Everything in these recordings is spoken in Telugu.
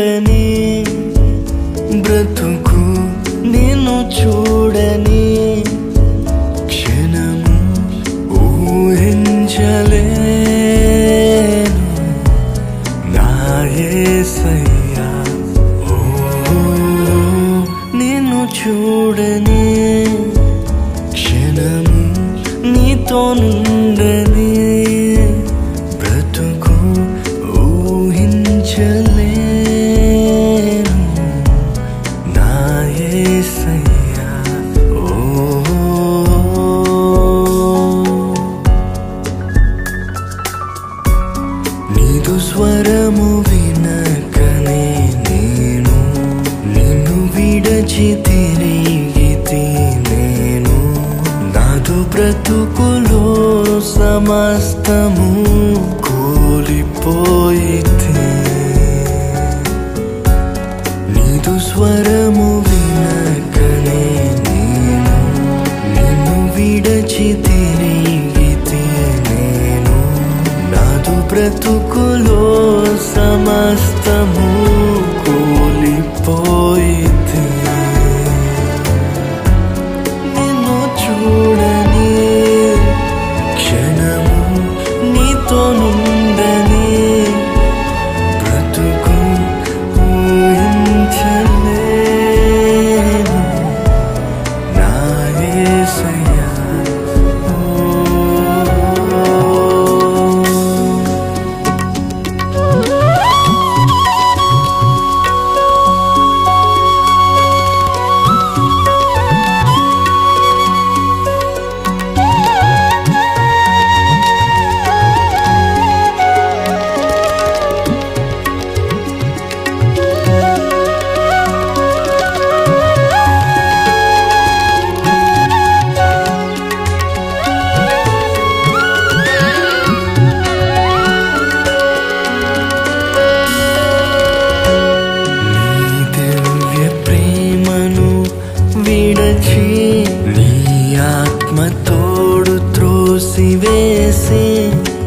ఉందని బ్రతుకు నేను చూడని క్షణము ఊహించలేను. నాయసయ్యా నిన్ను చూడని స్వరము వినకనే నేను. నిన్ను విడచి తిరిగితి నేను నాదు బ్రతుకులో సమస్తము నాదు బ్రతుకులో సమస్తము కూలిపోయితే తోడు త్రోసి వేసి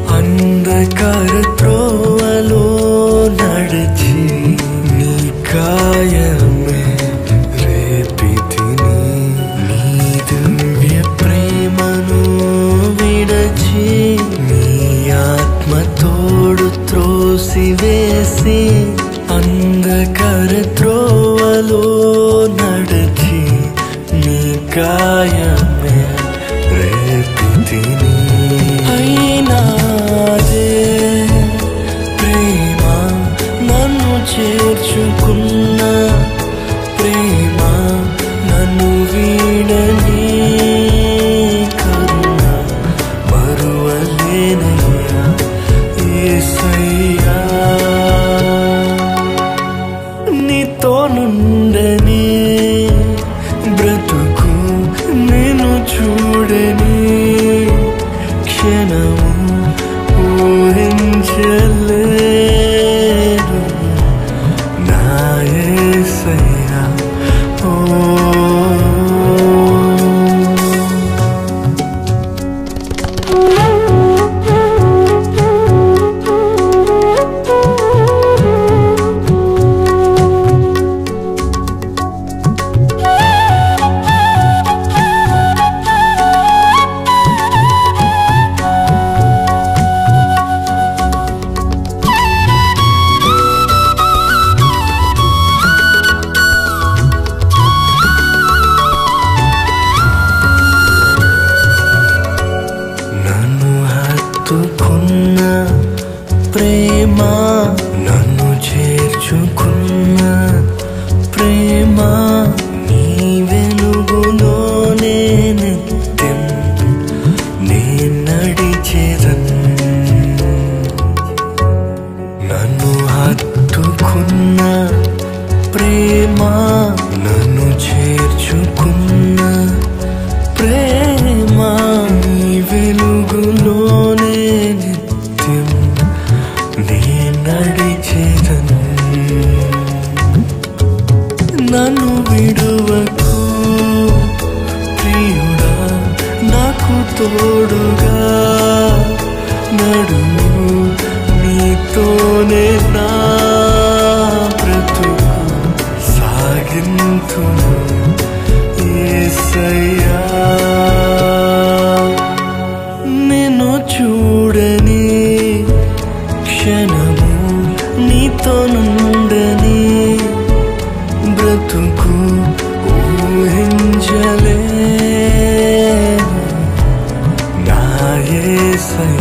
అంధకార త్రోవలో నడిచి నీ కాయమే రేపితిని. నీ దివ్య ప్రేమను విడచి నీ ఆత్మ తోడు అంధకార త్రోవలో నడిచి నీ కాయమే నన్ను ప్రేమ నీ వెలుగులోనే నిత్యం నే నడిచేదన్ నన్ను హత్తుకున్న ప్రేమ నన్ను చేర్చుకున్న నన్ను విడువకు. ప్రియుడా నాకు తోడుగా నడు నీతోనే నా బ్రతుకు సాగింతును ఏసయ్యా. నేను చూడని క్షణము నీతో నుండని బ్రతుకు ఊహించలే నాయే సై